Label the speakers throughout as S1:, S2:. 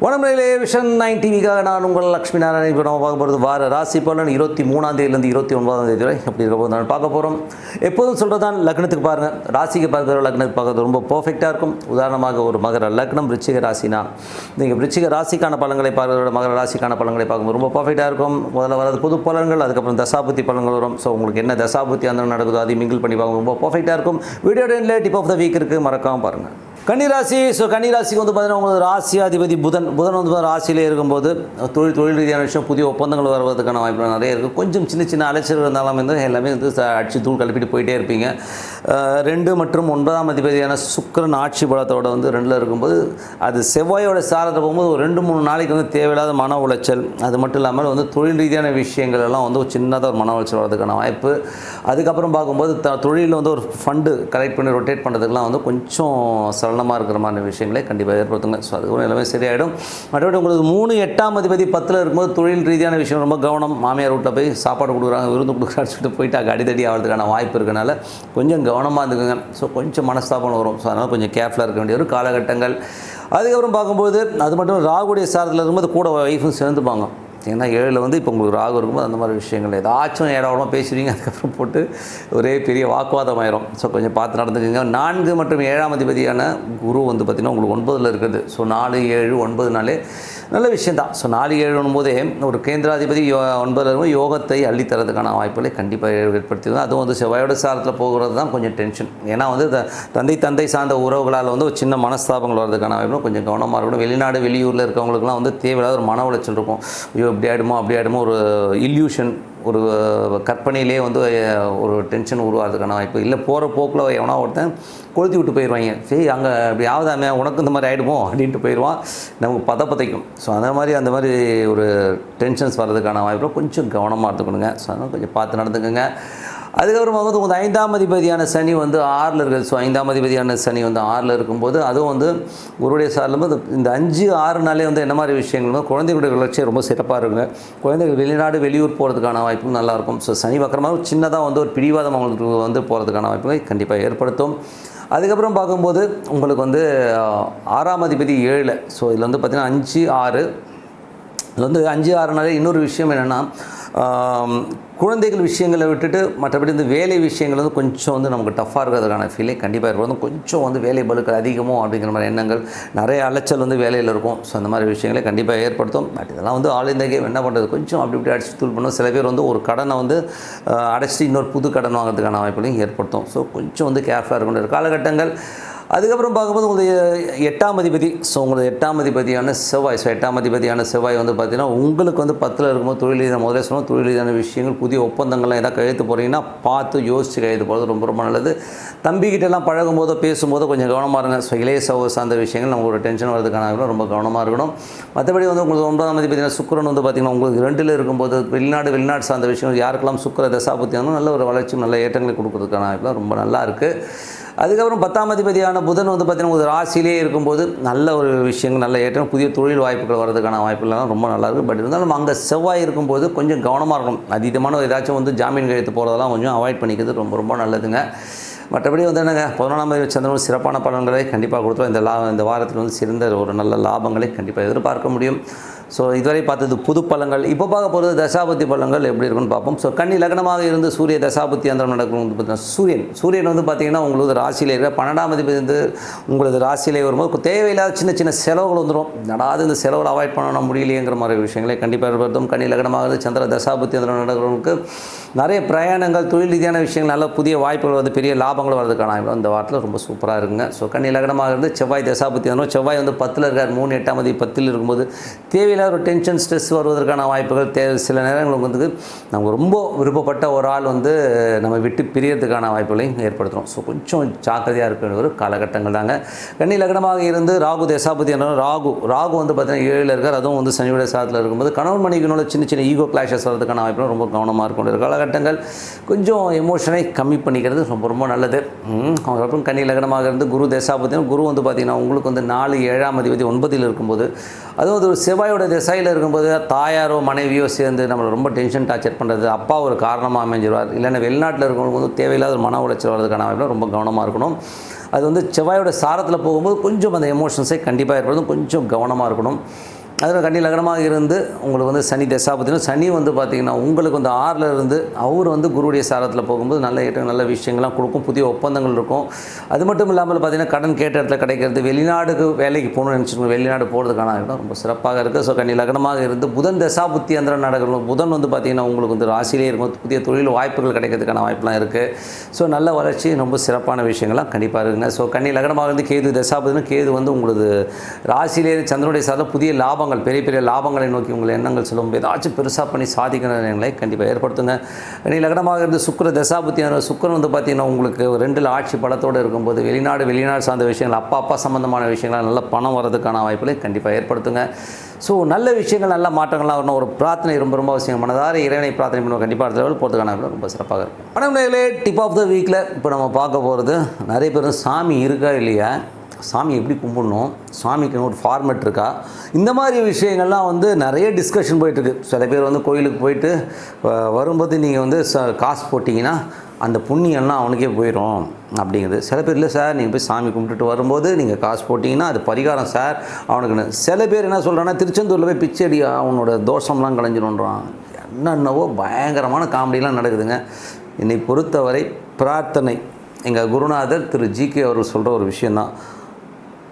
S1: வனமுறையிலே vision nine டிவிக்காக நான் உங்கள் லக்ஷ்மி நாராயணன் இப்போ நம்ம பார்க்க போகிறது வார ராசி பலன். இருபத்தி மூணாம் தேதியிலேருந்து இருபத்தி ஒன்பதாம் தேதி வரை அப்படி இருக்க போது நான் பார்க்க போகிறோம் எப்போதும் சொல்கிறது தான் லக்னத்துக்கு பாருங்கள் ராசிக்கு பார்க்குற லக்னத்துக்கு பார்க்கறது ரொம்ப பர்ஃபெக்டாக இருக்கும். உதாரணமாக ஒரு மகர லக்னம் ரிச்சிக ராசினா நீங்கள் ரிச்சிக ராசிக்கான பலன்களை பார்க்குறத மகர ராசிக்கான பலன்களை பார்க்கும்போது ரொம்ப பர்ஃபெக்டாக இருக்கும். முதல்ல வரது புது பலன்கள் அதுக்கப்புறம் தசாபுத்தி பலன்கள் வரும். ஸோ உங்களுக்கு என்ன தசாபுத்தி அந்த நடக்குதோ அதையும் மிங்கிள் பண்ணி பார்க்கும் ரொம்ப பர்ஃபெக்டாக இருக்கும். வீடியோ டென்ல டிப் ஆஃப் த வீக் இருக்குது மறக்காமல் பாருங்கள் கன்னிராசி ஸோ கன்னிராசிக்கு வந்து பார்த்தீங்கன்னா உங்களுக்கு ராசியாதிபதி புதன். புதன் வந்து ராசியிலே இருக்கும்போது தொழில் தொழில் ரீதியான விஷயம் புதிய ஒப்பந்தங்கள் வருவதற்கான வாய்ப்பு நிறைய இருக்குது கொஞ்சம் சின்ன சின்ன அலைச்சல் இருந்தாலும் வந்து எல்லாமே வந்து அடித்து அடிச்சு தூள் கலப்பிட்டு போயிட்டே இருப்பீங்க. ரெண்டு மற்றும் ஒன்பதாம் அதிபதியான சுக்கிரன் ஆட்சி பலத்தோட வந்து ரெண்டில் இருக்கும்போது அது செவ்வாயோட சாரத்தை போகும்போது ஒரு ரெண்டு மூணு நாளைக்கு வந்து தேவையில்லாத மன உளைச்சல். அது மட்டும் இல்லாமல் வந்து தொழில் ரீதியான விஷயங்கள் எல்லாம் வந்து ஒரு சின்னதாக ஒரு மன உளைச்சல் வரதுக்கான வாய்ப்பு. அதுக்கப்புறம் பார்க்கும்போது த தொழிலில் வந்து ஒரு ஃபண்டு கலெக்ட் பண்ணி ரொட்டேட் பண்ணுறதுக்குலாம் வந்து கொஞ்சம் சலனமாக இருக்கிற மாதிரி விஷயங்களை கண்டிப்பாக ஏற்படுத்துங்க. ஸோ அதுவும் எல்லாமே சரியாயிடும். மற்றபடி உங்களுக்கு மூணு எட்டாம் அதிபதி பத்தில் இருக்கும்போது தொழில் ரீதியான விஷயம் ரொம்ப கவனம். மாமியார் வீட்டில் போய் சாப்பாடு கொடுக்குறாங்க விருந்து கொடுக்குறான்னு சொல்லிட்டு போயிட்டு அங்கே அடிதடி ஆகிறதுக்கான வாய்ப்பு இருக்கனால கொஞ்சம் கவனமாக இருந்துக்குங்க. ஸோ கொஞ்சம் மனஸ்தாபம் வரும். ஸோ அதனால் கொஞ்சம் கேர்ஃபுல்லாக இருக்க வேண்டிய ஒரு காலகட்டங்கள். அதுக்கப்புறம் பார்க்கும்போது அது மட்டும் ராகுடைய சாரத்தில் இருக்கும்போது கூட ஒய்ஃபும் சேர்ந்துப்பாங்க. ஏன்னா ஏழில் வந்து இப்போ உங்களுக்கு ராகு இருக்கும்போது அந்த மாதிரி விஷயங்கள் ஏதாச்சும் ஏடாவளமாக பேசுவீங்க அதுக்கப்புறம் போட்டு ஒரே பெரிய வாக்குவாதம் ஆயிரும். ஸோ கொஞ்சம் பார்த்து நடந்துக்கோங்க. நான்கு மற்றும் ஏழாம் அதிபதியான குரு வந்து பார்த்திங்கன்னா உங்களுக்கு ஒன்பதில் இருக்குது ஸோ நாலு ஏழு ஒன்பதுனாலே நல்ல விஷயந்தான். ஸோ நாலு ஏழு போதே ஒரு கேந்திராதிபதி யோ ஒன்பதில் யோகத்தை அள்ளித்தரதுக்கான வாய்ப்புகளை கண்டிப்பாக ஏற்படுத்திடும் அதுவும் வந்து செவ்வாயோட சாரத்தில் போகிறது தான் கொஞ்சம் டென்ஷன் ஏன்னா வந்து த- தந்தை தந்தை சார்ந்த உறவுகளால் வந்து ஒரு சின்ன மனஸ்தாபங்கள் வர்றதுக்கான வாய்ப்பு கொஞ்சம் கவனமாக இருக்கணும். வெளிநாடு வெளியூரில் இருக்கவங்களுக்குலாம் வந்து தேவையில்லாத ஒரு மன உளைச்சல் இருக்கும். ஐயோ இப்படி ஆகிடுமோ அப்படி ஆகிடுமோ ஒரு இல்யூஷன் ஒரு கற்பனையிலே வந்து ஒரு டென்ஷன் உருவாகிறதுக்கான வாய்ப்பு. இல்லை போகிற போக்கில் எவனா ஒருத்தன் கொளுத்தி விட்டு போயிடுவாங்க சரி அங்கே அப்படி ஆகுதாமே உனக்கு இந்த மாதிரி ஆகிடுமோ அப்படின்ட்டு போயிடுவான் நமக்கு பதப்பதைக்கும் ஸோ அந்த மாதிரி அந்த மாதிரி ஒரு டென்ஷன்ஸ் வர்றதுக்கான வாய்ப்பில் கொஞ்சம் கவனமாக எடுத்துக்கணுங்க ஸோ அதனால் கொஞ்சம் பார்த்து நடந்துக்கோங்க. அதுக்கப்புறமா வந்து உங்கள் ஐந்தாம் அதிபதியான சனி வந்து ஆறில் இருக்குது ஸோ ஐந்தாம் அதிபதியான சனி வந்து ஆறில் இருக்கும்போது அதுவும் வந்து குருடைய சாரில் வந்து இந்த அஞ்சு ஆறு நாளே வந்து என்ன மாதிரி விஷயங்கள் வந்து குழந்தைகளுடைய வளர்ச்சி ரொம்ப சிறப்பாக இருக்குங்க. குழந்தைகள் வெளிநாடு வெளியூர் போகிறதுக்கான வாய்ப்பும் நல்லாயிருக்கும் ஸோ சனி வக்கரமாக சின்னதாக வந்து ஒரு பிடிவாதம் அவங்களுக்கு வந்து போகிறதுக்கான வாய்ப்புகளை கண்டிப்பாக ஏற்படுத்தும். அதுக்கப்புறம் பார்க்கும்போது உங்களுக்கு வந்து ஆறாம் அதிபதி ஏழில். ஸோ இதில் வந்து பார்த்திங்கன்னா அஞ்சு ஆறு. இதில் வந்து அஞ்சு ஆறு நாளே இன்னொரு விஷயம் என்னென்னா குழந்தைகள் விஷயங்களை விட்டுட்டு மற்றபடி இந்த வேலை விஷயங்கள் வந்து கொஞ்சம் வந்து நமக்கு டஃப்பாக இருக்கிறதுக்கான ஃபீலே கண்டிப்பாக இருக்கும். கொஞ்சம் வந்து வேலை பலுக்கள் அதிகமோ அப்படிங்கிற மாதிரி எண்ணங்கள் நிறைய அலைச்சல் வந்து வேலையில் இருக்கும். ஸோ அந்த மாதிரி விஷயங்களை கண்டிப்பாக ஏற்படுத்தும். பட் இதெல்லாம் வந்து ஆல் இந்த கேம் என்ன பண்ணுறது கொஞ்சம் அப்படி இப்படி அடிச்சு தூள் பண்ணும் சில பேர் வந்து ஒரு கடனை வந்து அடைச்சிட்டு இன்னொரு புது கடன் வாங்குறதுக்கான வாய்ப்புகளையும் ஏற்படுத்தும். ஸோ கொஞ்சம் வந்து கேர்ஃபுல்லாக இருக்கணும். காலகட்டங்கள் அதுக்கப்புறம் பார்க்கும்போது உங்களுடைய எட்டாம் அதிபதி ஸோ உங்களுடைய எட்டாம் அதிபதியான செவ்வாய் ஸோ எட்டாம் அதிபதியான செவ்வாய் வந்து பார்த்தீங்கன்னா உங்களுக்கு வந்து பத்தில் இருக்கும்போது தொழில் ரீதியான முதலே சொன்னோம் தொழில் ரீதியான விஷயங்கள் புதிய ஒப்பந்தங்கள்லாம் எதாவது கழுத்து போகிறீங்கன்னா பார்த்து யோசித்து கையெழுத்து போகிறது ரொம்ப ரொம்ப நல்லது. தம்பிக்கிட்டெல்லாம் பழகும் போதோ பேசும்போதோ கொஞ்சம் கவனமாக இருங்க. ஸோ இளைய சகோ சார்ந்த விஷயங்கள் நமக்கு ஒரு டென்ஷன் வரதுக்கான ரொம்ப கவனமாக இருக்கணும். மற்றபடி வந்து உங்களுக்கு ஒன்பதாம் அதிபதியான சுக்கிரன் வந்து பார்த்திங்கன்னா உங்களுக்கு ரெண்டில் இருக்கும்போது வெளிநாடு வெளிநாடு சார்ந்த விஷயங்கள் யாருக்கெல்லாம் சுக்கிர தசாபுத்தி வந்து நல்ல ஒரு வளர்ச்சி நல்ல ஏற்றங்களை கொடுக்குறதுக்கான ரொம்ப நல்லா இருக்குது அதுக்கப்புறம் பத்தாம் அதிபதியான புதன் வந்து பார்த்தீங்கன்னா ஒரு ராசியிலே இருக்கும்போது நல்ல ஒரு விஷயங்கள் நல்ல ஏற்றம் புதிய தொழில் வாய்ப்புகள் வர்றதுக்கான வாய்ப்புகள்லாம் ரொம்ப நல்லா இருக்குது பட் இருந்தாலும் அங்கே செவ்வாய் இருக்கும்போது கொஞ்சம் கவனமாக இருக்கணும். அதீதமான ஏதாச்சும் வந்து ஜாமீன் கழித்து போகிறதெல்லாம் கொஞ்சம் அவாய்ட் பண்ணிக்கிறது ரொம்ப ரொம்ப நல்லதுங்க. மற்றபடி வந்து என்னங்க பதினொன்றாம் தேதி சந்திரன் சிறப்பான பலன்களை கண்டிப்பாக கொடுத்துரும் இந்த லா இந்த வாரத்தில் வந்து சிறந்த ஒரு நல்ல லாபங்களை கண்டிப்பாக எதிர்பார்க்க முடியும். ஸோ இதுவரை பார்த்தது புது பழங்கள். இப்போ பார்க்க போகிறது தசாபதி பலங்கள் எப்படி இருக்குன்னு பார்ப்போம். ஸோ கன்னி லக்னமாக இருந்து சூரிய தசாபதி அந்தரம் நடக்கும் வந்து பார்த்தீங்கன்னா சூரியன். சூரியன் வந்து பார்த்தீங்கன்னா உங்களுக்கு ராசியில் இருக்கிற பன்னெண்டாம் அதிபதி வந்து உங்களது ராசியிலே வரும்போது தேவையில்லாத சின்ன சின்ன செலவுகள் வந்துடும் நடாது இந்த செலவுகள் அவாய்ட் பண்ண முடியலையேங்கிற மாதிரி விஷயங்களை கண்டிப்பாக ஏற்படுத்தும் கன்னி லக்னமாக இருந்து சந்திர தசாபதி அந்தரம் நடக்கிறவங்களுக்கு நிறைய பிரயாணங்கள் தொழில் ரீதியான விஷயங்கள் நல்ல புதிய வாய்ப்புகள் வந்து பெரிய லாபங்கள் வரதுக்கான இந்த வாரத்தில் ரொம்ப சூப்பராக இருக்குங்க. ஸோ கண்ணி லக்னமாக இருந்து செவ்வாய் தசாபத்தி அந்தரம் செவ்வாய் வந்து பத்தில் இருக்கார். மூணு எட்டாம் தேதி பத்தில் இருக்கும்போது தேவையில்லாத ஒரு டென்ஷன் ஸ்ட்ரெஸ் வருவதற்கான வாய்ப்புகள் தே சில நேரங்களுக்கு வந்து நம்ம ரொம்ப விருப்பப்பட்ட ஒரு ஆள் வந்து நம்ம விட்டு பிரியறதுக்கான வாய்ப்புகளையும் ஏற்படுத்துகிறோம் ஸோ கொஞ்சம் ஜாக்கிரதையாக இருக்க வேண்டிய ஒரு காலகட்டங்கள் தாங்க. கண்ணி லக்னமாக இருந்து ராகு தசாபதி என்ற ராகு ராகு வந்து பார்த்தீங்கன்னா ஏழில் இருக்கார். அதுவும் வந்து சனியுடைய சாதத்தில் இருக்கும்போது கணவன் மனைவினோட சின்ன சின்ன ஈகோ கிளாஷஸ் வரதுக்கான வாய்ப்புகள் ரொம்ப கவனமாக இருக்கும் காலகட்டம். காலகட்டங்கள் கொஞ்சம் எமோஷனை கம்மி பண்ணிக்கிறது ரொம்ப ரொம்ப நல்லது. ம், அதுக்கப்புறம் கன்னி லக்னமாக இருந்து குரு தசாபத்தியும் குரு வந்து பார்த்திங்கன்னா உங்களுக்கு வந்து நாலு ஏழாம் அதிபதி ஒன்பதில் இருக்கும்போது அதுவும் அது ஒரு செவ்வாயோட திசையில் இருக்கும்போது தாயாரோ மனைவியோ சேர்ந்து நம்மளை ரொம்ப டென்ஷன் டார்ச்சர் பண்ணுறது அப்பா ஒரு காரணமாக அமைஞ்சிருவார். இல்லைன்னா வெளிநாட்டில் இருக்கிறவங்க வந்து தேவையில்லாத ஒரு மன உளைச்சல் வர்றதுக்கான வாய்ப்புல ரொம்ப கவனமாக இருக்கணும். அது வந்து செவ்வாயோட சாரத்தில் போகும்போது கொஞ்சம் அந்த எமோஷன்ஸை கண்டிப்பாக ஏற்படுத்தும் கொஞ்சம் கவனமாக இருக்கணும். அதில் கன்னி லக்னமாக இருந்து உங்களுக்கு வந்து சனி தசாபத்தினும் சனி வந்து பார்த்திங்கன்னா உங்களுக்கு வந்து ஆறில் இருந்து அவர் வந்து குருவுடைய சாரத்தில் போகும்போது நல்ல ஏற்ற நல்ல விஷயங்கள்லாம் கொடுக்கும் புதிய ஒப்பந்தங்கள் இருக்கும். அது மட்டும் இல்லாமல் பார்த்திங்கன்னா கடன் கேட்ட இடத்துல கிடைக்கிறது வெளிநாடுக்கு வேலைக்கு போகணும்னு நினச்சிக்கோங்க வெளிநாடு போகிறதுக்கான இடம் ரொம்ப சிறப்பாக இருக்குது. ஸோ கன்னி லக்னமாக இருந்து புதன் தசாபுத்தி அந்த நடக்கணும் புதன் வந்து பார்த்திங்கன்னா உங்களுக்கு வந்து ராசியிலே இருக்கும். புதிய தொழில் வாய்ப்புகள் கிடைக்கிறதுக்கான வாய்ப்புலாம் இருக்குது. ஸோ நல்ல வளர்ச்சி ரொம்ப சிறப்பான விஷயங்கள்லாம் கண்டிப்பாக இருக்குங்க. ஸோ கன்னி லக்னமாக இருந்து கேது தசாபதினா கேது வந்து உங்களுக்கு ராசியிலே சந்திரனுடைய சார்ந்த புதிய லாபம் லாபங்கள் பெரிய பெரிய லாபங்களை நோக்கி உங்கள் எண்ணங்கள் செல்லும் ஏதாச்சும் பெருசாக பண்ணி சாதிக்கிற எண்ணங்களை கண்டிப்பாக ஏற்படுத்துங்க. கன்னி லக்னமாக இருந்து சுக்கிர தசாபுத்தியான சுக்கரன் வந்து பார்த்திங்கன்னா உங்களுக்கு ரெண்டில் ஆட்சி பலத்தோடு இருக்கும்போது வெளிநாடு வெளிநாடு சார்ந்த விஷயங்கள் அப்பா அப்பா சம்மந்தமான விஷயங்கள் நல்ல பணம் வரதுக்கான வாய்ப்புகளை கண்டிப்பாக ஏற்படுத்துங்க. ஸோ நல்ல விஷயங்கள் நல்ல மாற்றங்கள்லாம் வரணும். ஒரு பிரார்த்தனை ரொம்ப ரொம்ப அவசியம். மனதார இறைவனை பிரார்த்தனை பண்ணுவோம். கண்டிப்பாக அடுத்த லெவல் போகிறதுக்கான ரொம்ப சிறப்பாக இருக்கும். பணம் டிப் ஆஃப் த வீக்கில் இப்போ நம்ம பார்க்க போகிறது நிறைய பேரும் சாமி இருக்கா இல்லையா? சாமி எப்படி கும்பிடணும்? சாமிக்கு ஒரு ஃபார்மெட் இருக்கா? இந்த மாதிரி விஷயங்கள்லாம் வந்து நிறைய டிஸ்கஷன் போயிட்டுருக்கு. சில பேர் வந்து கோயிலுக்கு போயிட்டு வரும்போது நீங்கள் வந்து ச காசு போட்டிங்கன்னா அந்த புண்ணியம்லாம் அவனுக்கே போயிடும் அப்படிங்கிறது சில பேர் இல்லை சார் நீங்கள் போய் சாமி கும்பிட்டுட்டு வரும்போது நீங்கள் காசு போட்டிங்கன்னா அது பரிகாரம் சார் அவனுக்கு சில பேர் என்ன சொல்கிறான்னா திருச்செந்தூரில் போய் பிச்சடி அவனோட தோஷம்லாம் கலைஞ்சிடும்ன்றான் என்னென்னவோ பயங்கரமான காமெடிலாம் நடக்குதுங்க. என்னை பொறுத்தவரை பிரார்த்தனை. எங்கள் குருநாதர் திரு ஜி கே அவர் சொல்கிற ஒரு விஷயந்தான்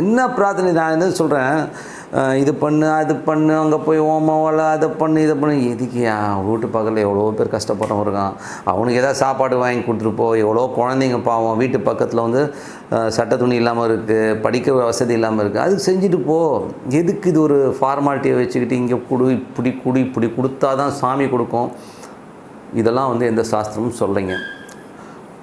S1: என்ன பிரார்த்தனை நான் என்ன சொல்கிறேன் இது பண்ணு அது பண்ணு அங்கே போய் ஓமம் அதை பண்ணு இதை பண்ணு. எதுக்கு வீட்டு பக்கத்தில் எவ்வளோ பேர் கஷ்டப்படுறவன் இருக்கான் அவனுக்கு ஏதாவது சாப்பாடு வாங்கி கொடுத்துட்டு போ. எவ்வளோ குழந்தைங்க பாவம். வீட்டு பக்கத்தில் வந்து சட்ட சட்டை துணி இல்லாமல் இருக்குது படிக்க வசதி இல்லாமல் இருக்குது அது செஞ்சுட்டு போ. எதுக்கு இது ஒரு ஃபார்மாலிட்டியை வச்சுக்கிட்டு இங்கே குடு இப்படி குடி இப்படி கொடுத்தா தான் சாமி கொடுக்கும்? இதெல்லாம் வந்து எந்த சாஸ்திரமும் சொல்லைங்க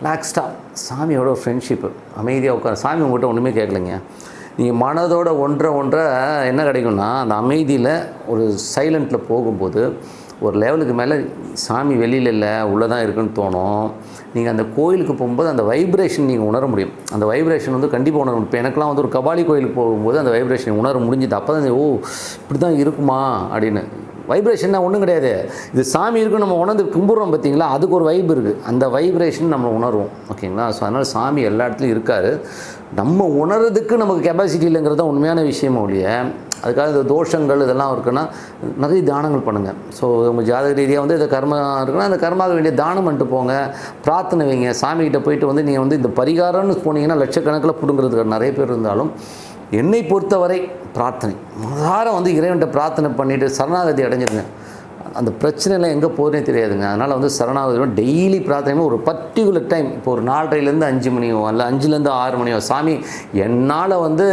S1: ரிலாக்ஸ்டாக சாமியோட ஃப்ரெண்ட்ஷிப்பு அமைதியாக உட்கார. சாமி உங்கள்கிட்ட ஒன்றுமே கேட்கலைங்க நீங்கள் மனதோட ஒன்றை ஒன்றை என்ன கிடைக்கும்னா அந்த அமைதியில் ஒரு சைலண்ட்டில் போகும்போது ஒரு லெவலுக்கு மேலே சாமி வெளியில் இல்லை உள்ளே தான் இருக்குன்னு தோணும். நீங்கள் அந்த கோயிலுக்கு போகும்போது அந்த வைப்ரேஷன் நீங்கள் உணர முடியும். அந்த வைப்ரேஷன் வந்து கண்டிப்பாக உணர முடியும். இப்போ எனக்குலாம் வந்து ஒரு கபாலி கோயிலுக்கு போகும்போது அந்த வைப்ரேஷன் உணர முடிஞ்சுது. அப்போ தான் ஓ இப்படி தான் இருக்குமா அப்படின்னு. வைப்ரேஷன்னா ஒன்றும் கிடையாது. இது சாமி இருக்கும் நம்ம உணர்ந்து கும்பிட்றோம் பார்த்தீங்களா அதுக்கு ஒரு வைப் இருக்குது அந்த வைப்ரேஷன் நம்ம உணர்வோம். ஓகேங்களா? ஸோ அதனால் சாமி எல்லா இடத்துலையும் இருக்கார். நம்ம உணர்றதுக்கு நமக்கு கெப்பாசிட்டி இல்லைங்கிறது தான் உண்மையான விஷயமும் ஒழிய அதுக்காக இந்த தோஷங்கள் இதெல்லாம் இருக்குன்னா நிறைய தானங்கள் பண்ணுங்கள் ஸோ உங்கள் ஜாதக ரீதியாக வந்து இந்த கர்மா இருக்குன்னா அந்த கர்மாவுக்கு வேண்டிய தானம் பண்ணிட்டு போங்க. பிரார்த்தனை வைங்க. சாமிகிட்ட போயிட்டு வந்து நீங்கள் வந்து இந்த பரிகாரம்னு போனீங்கன்னா லட்சக்கணக்கில் பிடுங்கிறதுக்கு நிறைய பேர் இருந்தாலும் என்னை பொறுத்தவரை பிரார்த்தனை. மனதார வந்து இறைவன்ட்ட பிரார்த்தனை பண்ணிவிட்டு சரணாகதி அடைஞ்சிருங்க. அந்த பிரச்சனைலாம் எங்கே போகிறதே தெரியாதுங்க. அதனால் வந்து சரணாகதி டெய்லி பிரார்த்தனை ஒரு பர்டிகுலர் டைம் இப்போ ஒரு நாலரைலேருந்து அஞ்சு மணியோ இல்லை அஞ்சுலேருந்து ஆறு மணியோ சாமி என்னால் வந்து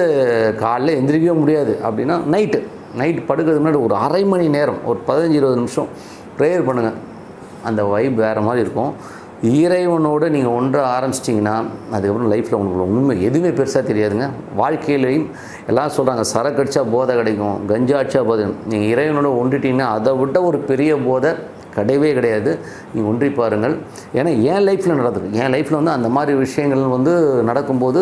S1: காலைல எந்திரிக்கவே முடியாது. அப்படின்னா நைட்டு நைட் படுக்கிறதுக்கு முன்னாடி ஒரு அரை மணி நேரம் ஒரு பதினஞ்சு இருபது நிமிஷம் ப்ரேயர் பண்ணுங்கள் அந்த வைப் வேறு மாதிரி இருக்கும். இறைவனோடு நீங்கள் ஒன்ற ஆரம்பிச்சிட்டிங்கன்னா அதுக்கப்புறம் லைஃப்பில் உங்களுக்கு உண்மை எதுவுமே பெருசாக தெரியாதுங்க. வாழ்க்கையிலையும் எல்லாம் சொல்கிறாங்க சரக்கு அடித்தா போதை கிடைக்கும் கஞ்சா அடிச்சா போதை நீங்கள் இறைவனோட ஒன்றுட்டிங்கன்னா அதை விட ஒரு பெரிய போதை கிடையவே கிடையாது. நீங்கள் ஒன்றி பாருங்கள். ஏன்னா என் லைஃப்பில் நடந்துக்கும் என் லைஃப்பில் வந்து அந்த மாதிரி விஷயங்கள் வந்து நடக்கும்போது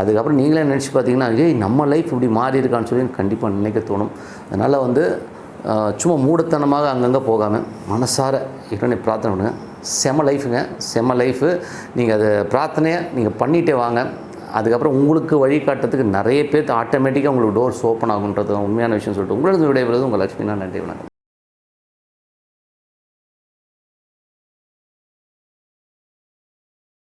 S1: அதுக்கப்புறம் நீங்களே நினச்சி பார்த்தீங்கன்னா ஏய் நம்ம லைஃப் இப்படி மாறி இருக்கான்னு சொல்லி கண்டிப்பாக நினைக்க தோணும். அதனால் வந்து சும்மா மூடத்தனமாக அங்கங்கே போகாமல் மனசார இறைவனை பிரார்த்தனை பண்ணுங்கள் செம லைஃபுங்க செம லைஃபு நீங்கள் அதை பிரார்த்தனையை நீங்கள் பண்ணிகிட்டே வாங்க. அதுக்கப்புறம் உங்களுக்கு வழிகாட்டுறதுக்கு நிறைய பேர் ஆட்டோமேட்டிக்காக உங்களுக்கு டோர்ஸ் ஓப்பன் ஆகுன்றது உண்மையான விஷயம் சொல்லிட்டு உங்களுக்கு விடைபெறுவது உங்கள் லட்சுமி நான் நன்றி வணக்கம்.